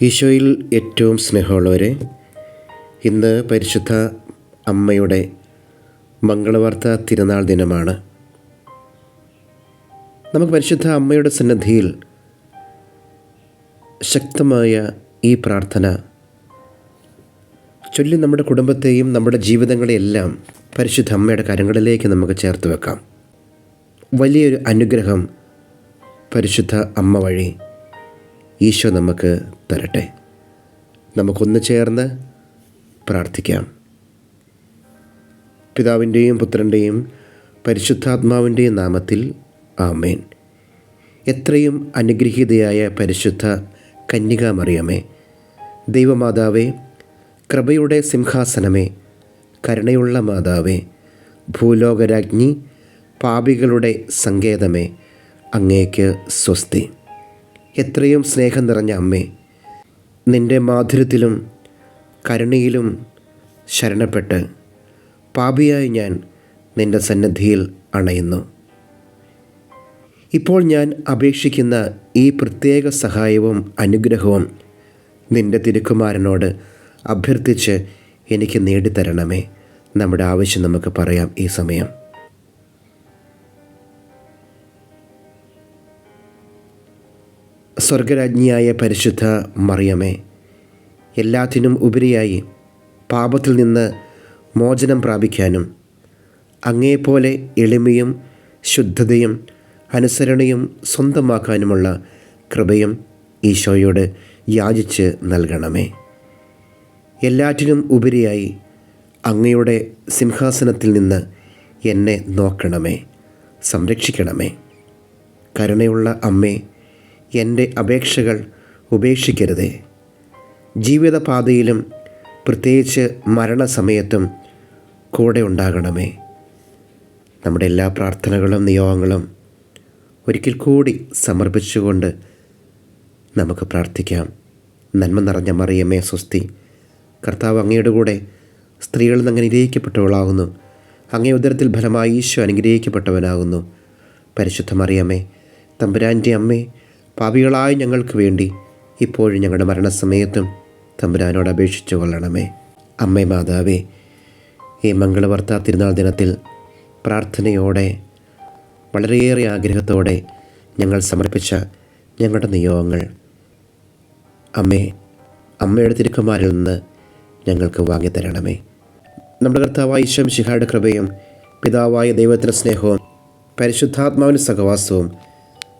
ഈശോയിൽ ഏറ്റവും സ്നേഹമുള്ളവരെ ഇന്ന് പരിശുദ്ധ അമ്മയുടെ മംഗളവാർത്ത തിരുനാൾ ദിനമാണ്. നമുക്ക് പരിശുദ്ധ അമ്മയുടെ സന്നദ്ധിയിൽ ശക്തമായ ഈ പ്രാർത്ഥന ചൊല്ലി നമ്മുടെ കുടുംബത്തെയും നമ്മുടെ ജീവിതങ്ങളെയെല്ലാം പരിശുദ്ധ അമ്മയുടെ കരങ്ങളിലേക്ക് നമുക്ക് ചേർത്ത് വെക്കാം. വലിയൊരു അനുഗ്രഹം പരിശുദ്ധ അമ്മ വഴി ഈശോ നമുക്ക് തരട്ടെ. നമുക്കൊന്ന് ചേർന്ന് പ്രാർത്ഥിക്കാം. പിതാവിന്റെയും പുത്രന്റെയും പരിശുദ്ധാത്മാവിന്റെയും നാമത്തിൽ ആമേൻ. എത്രയും അനുഗ്രഹീതയായ പരിശുദ്ധ കന്യകാമറിയമേ ദൈവമാതാവേ കൃപയുടെ സിംഹാസനമേ കരുണയുള്ള മാതാവേ ഭൂലോകരാജ്ഞി പാപികളുടെ സങ്കേതമേ അങ്ങേക്ക് സ്വസ്തി. എത്രയും സ്നേഹം നിറഞ്ഞ അമ്മേ നിന്റെ മാധുര്യത്തിലും കരുണയിലും ശരണപ്പെട്ട് പാപിയായി ഞാൻ നിന്റെ സന്നദ്ധിയിൽ അണയുന്നു. ഇപ്പോൾ ഞാൻ അപേക്ഷിക്കുന്ന ഈ പ്രത്യേക സഹായവും അനുഗ്രഹവും നിന്റെ തിരുക്കുമാരനോട് അഭ്യർത്ഥിച്ച് എനിക്ക് നേടിത്തരണമേ. നമ്മുടെ ആവശ്യം നമുക്ക് പറയാം ഈ സമയം. സ്വർഗരാജ്ഞിയായ പരിശുദ്ധ മറിയമേ എല്ലാത്തിനും ഉപരിയായി പാപത്തിൽ നിന്ന് മോചനം പ്രാപിക്കാനും അങ്ങേപോലെ എളിമയും ശുദ്ധതയും അനുസരണയും സ്വന്തമാക്കാനുമുള്ള കൃപയും ഈശോയോട് യാചിച്ച് നൽകണമേ. എല്ലാറ്റിനും ഉപരിയായി അങ്ങയുടെ സിംഹാസനത്തിൽ നിന്ന് എന്നെ നോക്കണമേ സംരക്ഷിക്കണമേ. കരുണയുള്ള അമ്മേ എന്റെ അപേക്ഷകൾ ഉപേക്ഷിക്കരുതേ. ജീവിതപാതയിലും പ്രത്യേകിച്ച് മരണസമയത്തും കൂടെ ഉണ്ടാകണമേ. നമ്മുടെ എല്ലാ പ്രാർത്ഥനകളും നിയോഗങ്ങളും ഒരിക്കൽ കൂടി സമർപ്പിച്ചുകൊണ്ട് നമുക്ക് പ്രാർത്ഥിക്കാം. നന്മ നിറഞ്ഞ മറിയമ്മേ സ്വസ്തി. കർത്താവ് അങ്ങയുടെ കൂടെ സ്ത്രീകളിൽ നിന്ന് അനുഗ്രഹിക്കപ്പെട്ടവളാകുന്നു. അങ്ങേ ഉദരത്തിൽ ഫലമായി ഈശോ അനുഗ്രഹിക്കപ്പെട്ടവനാകുന്നു. പരിശുദ്ധ മറിയമ്മേ തമ്പുരാന്റെ അമ്മേ പാപികളായ ഞങ്ങൾക്ക് വേണ്ടി ഇപ്പോഴും ഞങ്ങളുടെ മരണസമയത്തും തമ്പുരാനോട് അപേക്ഷിച്ചു കൊള്ളണമേ. അമ്മേ മാതാവേ ഈ മംഗളവർത്ത തിരുനാൾ ദിനത്തിൽ പ്രാർത്ഥനയോടെ വളരെയേറെ ആഗ്രഹത്തോടെ ഞങ്ങൾ സമർപ്പിച്ച ഞങ്ങളുടെ നിയോഗങ്ങൾ അമ്മേ അമ്മയുടെ തിരുക്കുമാരിൽ നിന്ന് ഞങ്ങൾക്ക് വാങ്ങി തരണമേ നമ്മുടെ കർത്താവായ ഈശ്വം ശിഹായുടെ കൃപയും പിതാവായ ദൈവത്തിന്റെ സ്നേഹവും പരിശുദ്ധാത്മാവിന്റെ സഹവാസവും